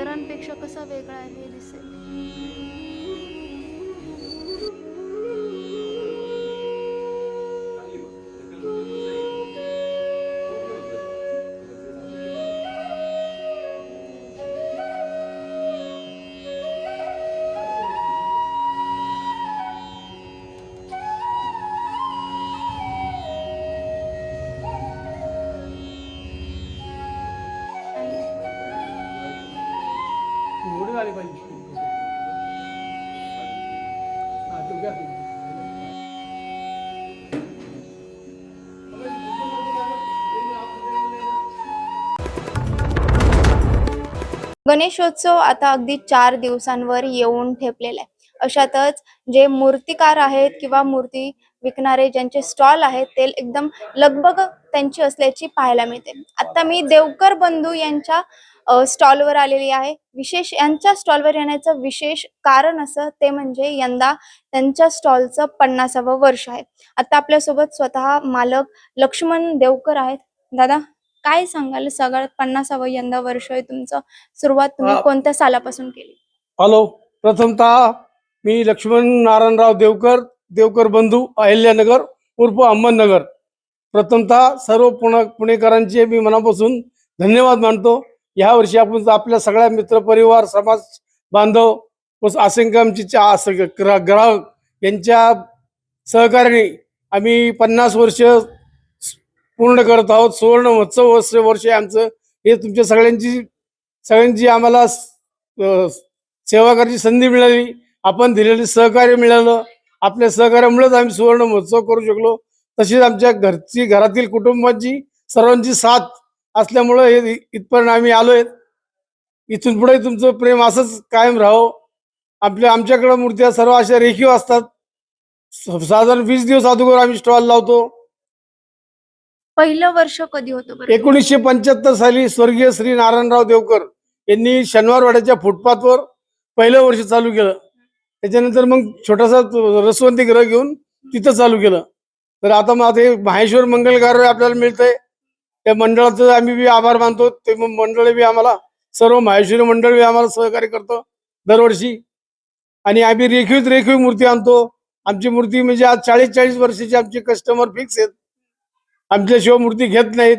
इतरांपेक्षा कसा वेगळा आहे हे दिसेल. गणेशोत्सव आता अगदी चार दिवसांवर येऊन ठेपलेला आहे. अशातच जे मूर्तिकार आहेत किंवा मूर्ती विकणारे ज्यांचे स्टॉल आहेत ते एकदम लगबग त्यांची असल्याची पाहायला मिळते. आता मी देवकर बंधू यांच्या स्टॉलवर आलेली आहे. विशेष यांच्या स्टॉलवर येण्याचं विशेष कारण असं ते म्हणजे यंदा त्यांच्या स्टॉलचं पन्नासावं वर्ष आहे. आता आपल्यासोबत स्वतः मालक लक्ष्मण देवकर आहेत. दादा काय सांगाल? सगळ्यात पन्नासावं यंदा वर्ष आहे तुमचं. सुरुवात तुम्ही. कोणत्या सालापासून केली? हॅलो. प्रथमतः मी लक्ष्मण नारायणराव देवकर देवकर बंधू अहिल्यानगर उर्फ अहमदनगर. प्रथमतः सर्व पुणे पुणेकरांचे मी मनापासून धन्यवाद मानतो. ह्या वर्षी आपण आपल्या सगळ्या मित्रपरिवार समाज बांधव व असंख्य आमची ग्रा- ग्राहक यांच्या सहकार्याने आम्ही पन्नास वर्ष पूर्ण करत आहोत. सुवर्ण महोत्सव वर्ष वर्ष आमचं. हे तुमच्या सगळ्यांची सगळ्यांची आम्हाला सेवा करायची संधी मिळाली. आपण दिलेले सहकार्य मिळालं. आपल्या सहकार्यामुळेच आम्ही सुवर्ण महोत्सव करू शकलो. तसेच आमच्या घरची घरातील कुटुंबाची सर्वांची साथ असल्यामुळं हे इथपर्यंत आम्ही आलोय. इथून पुढे तुमचं प्रेम असंच कायम राहो. आपल्या आमच्याकडे मूर्त्या सर्व अशा रेखीव असतात. साधारण वीस दिवस अगोदर आम्ही स्टॉल लावतो. पहिलं वर्ष कधी होतं एकोणीसशे पंच्याहत्तर साली स्वर्गीय श्री नारायणराव देवकर यांनी शनिवारवाड्याच्या फुटपाथवर पहिलं वर्ष चालू केलं. त्याच्यानंतर मग छोटासा रसवंती ग्रह घेऊन तिथं चालू केलं. तर आता मग हे माहेश्वर मंगल कार्य आपल्याला मिळतंय. त्या मंडळाचं आम्ही बी आभार मानतो. ते मंडळ बी आम्हाला सर्व माहेश्वरी मंडळ बी आम्हाला सहकार्य करतो दरवर्षी. आणि आम्ही रेखीव रेखीव मूर्ती आणतो. आमची मूर्ती म्हणजे आज चाळीस चाळीस वर्षाची आमचे कस्टमर फिक्स आहेत. आमच्याशिवाय मूर्ती घेत नाहीत.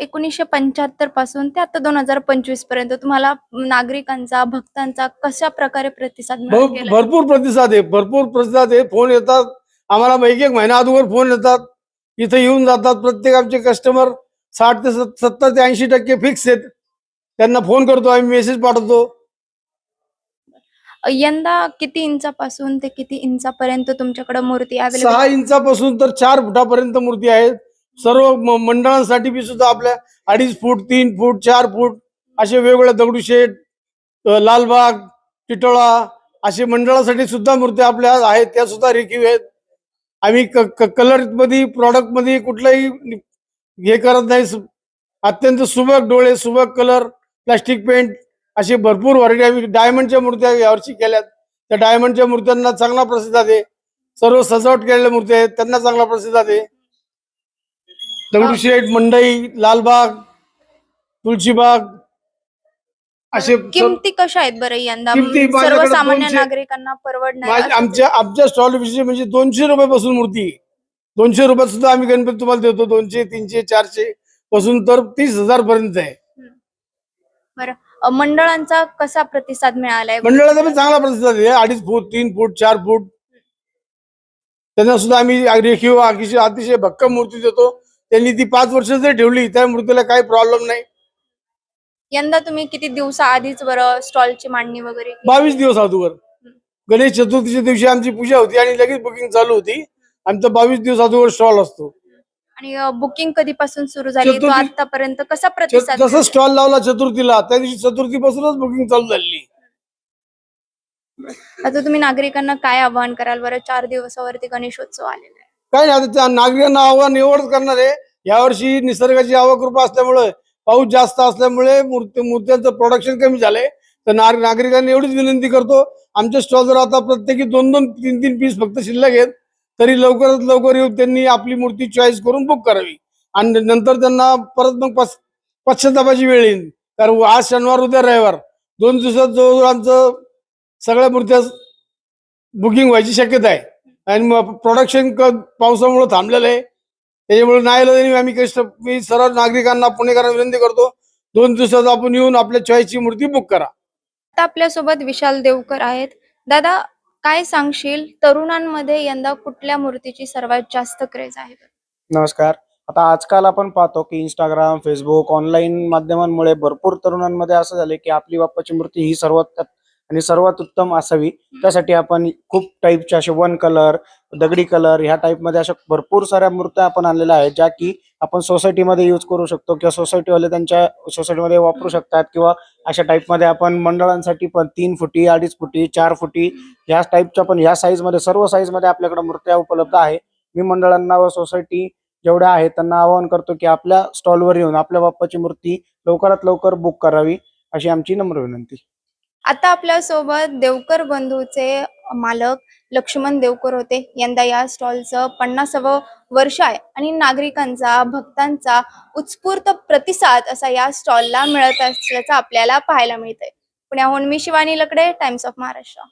एकोणीसशे पंच्याहत्तरपासून ते आता दोन हजार पंचवीसपर्यंत तुम्हाला नागरिकांचा भक्तांचा कशा प्रकारे प्रतिसाद? भरपूर प्रतिसाद आहे. भरपूर प्रतिसाद आहे. फोन येतात. आम्हाला एक एक महिना अगोदर फोन येतात. इथे येऊन जातात प्रत्येक आमचे कस्टमर साठ ते सत- सत्तर ते ऐंशी टक्के फिक्स आहेत. त्यांना फोन करतो आम्ही मेसेज पाठवतो. यंदा किती इंचापासून ते किती इंचापर्यंत तुमच्याकडे मूर्ती सहा अवेलेबल इंचापासून तर चार फुटापर्यंत मूर्ती आहेत. सर्व म- मंडळांसाठी बी सुद्धा आपल्या अडीच फूट तीन फूट चार फूट असे वेगवेगळे दगडूशेठ अ, लालबाग टिटोळा असे मंडळासाठी सुद्धा मूर्त्या आपल्या आहेत त्या सुद्धा रेखीव आहेत. आम्ही कलरमध्ये प्रॉडक्टमध्ये कुठलाही हे करत नाही. अत्यंत सुबक डोळे सुबक कलर प्लास्टिक पेंट असे भरपूर व्हरायटी आम्ही डायमंडच्या मूर्त्या यावर्षी केल्यात. त्या डायमंडच्या मूर्त्यांना चांगला प्रसिद्ध आहे. सर्व सजावट केलेल्या मूर्त्या आहेत. त्यांना चांगला प्रसिद्ध आहे. दगडूशेठ मंडई लालबाग तुळशीबाग असे किमती कशा आहेत बरं यंदा? किमती माझ्याकडे सर्वसामान्य दोनशे- नागरिकांना परवडणार माझ्या- आमच्या आमच्या स्टॉल विषयी म्हणजे दोनशे रुपयापासून मूर्ती. आहे. दोनशे रुपयात सुद्धा आम्ही गणपती तुम्हाला देतो. दोनशे तीनशे चारशे पासून तर तीस हजार पर्यंत आहे. अ, मंडळांचा कसा प्रतिसाद मिळालाय? मंडळाचा पण चांगला प्रतिसाद आहे. अडीच फूट तीन फूट चार फूट. त्यांना सुद्धा आम्ही रेखीव अतिशय अतिशय भक्कम मूर्ती देतो. त्यांनी ती पाच वर्ष जर ठेवली त्या मूर्तीला काही प्रॉब्लेम नाही. यंदा तुम्ही किती दिवसा आधीच बरं स्टॉलची मांडणी वगैरे केली? बावीस दिवस अगोदर. गणेश चतुर्थीच्या दिवशी आमची पूजा होती आणि लगेच बुकिंग चालू होती. आमचा बावीस दिवस अगोदर स्टॉल असतो. आणि बुकिंग कधीपासून सुरू झाली? तो चतुर्थी- आतापर्यंत कसा प्रतिसाद जसं मिळाला? स्टॉल लावला चतुर्थीला त्या दिवशी चतुर्थीपासूनच बुकिंग चालू झाली आता तुम्ही नागरिकांना काय आवाहन कराल? बरं चार दिवसावरती गणेशोत्सव आलेला आहे. काय नाही आता त्या नागरिकांना आव्हान एवढंच करणार आहे. यावर्षी निसर्गाची आवकृपा असल्यामुळे पाऊस जास्त असल्यामुळे मूर्ती मूर्त्यांचं प्रोडक्शन कमी झालंय. तर नागरिकांनी एवढीच विनंती करतो. आमच्या स्टॉलवर आता प्रत्येकी दोन दोन तीन तीन पीस फक्त शिल्लक आहेत. तरी लवकरात लवकर येऊन त्यांनी आपली मूर्ती चॉईस करून बुक करावी. आणि नंतर त्यांना परत मग पाच पश्चातापाची वेळ येईल. कारण आज शनिवार उद्या रविवार. दोन दिवसात जो आमचं सगळ्या मूर्त्या बुकिंग व्हायची शक्यता आहे. आणि मग प्रोडक्शन क पावसामुळे थांबलेलं आहे. त्याच्यामुळे नाही आलं तरी आम्ही कष्ट मी सर्व नागरिकांना पुणेकरांना विनंती करतो दोन दिवसात आपण येऊन आपल्या चॉईसची मूर्ती बुक करा. आता आपल्यासोबत विशाल देवकर आहेत. दादा काय सांगशील? तरुणांमध्ये यंदा कुठल्या मूर्तीची सर्वात जास्त क्रेज आहे नमस्कार. आता आजकाल आपण पाहतो की इंस्टाग्राम फेसबुक ऑनलाईन माध्यमांमुळे भरपूर तरुणांमध्ये असं झाले की आपली बाप्पाची मूर्ती ही सर्वात आणि सर्वात उत्तम असावी. त्यासाठी आपण खूप टाईपच्या असे वन कलर दगडी कलर ह्या टाईपमध्ये अशा भरपूर साऱ्या मूर्त्या आपण आणलेल्या आहेत ज्या की आपण सोसायटीमध्ये यूज करू शकतो किंवा सोसायटीवाले त्यांच्या सोसायटीमध्ये वापरू शकतात किंवा अशा टाईपमध्ये आपण मंडळांसाठी पण तीन फुटी अडीच फुटी चार फुटी ह्या टाईपच्या पण ह्या साईजमध्ये सर्व साईजमध्ये आपल्याकडे मूर्त्या उपलब्ध आहे. मी मंडळांना व सोसायटी जेवढ्या आहेत त्यांना आवाहन करतो की आपल्या स्टॉलवर येऊन आपल्या बाप्पाची मूर्ती लवकरात लवकर बुक करावी अशी आमची नम्र विनंती. आता आपल्यासोबत देवकर बंधूचे मालक लक्ष्मण देवकर होते. यंदा या स्टॉलचं पन्नासावं वर्ष आहे आणि नागरिकांचा भक्तांचा उत्स्फूर्त प्रतिसाद असा या स्टॉलला मिळत असल्याचं आपल्याला पाहायला मिळतंय. पुण्याहून मी शिवानी लकडे टाइम्स ऑफ महाराष्ट्र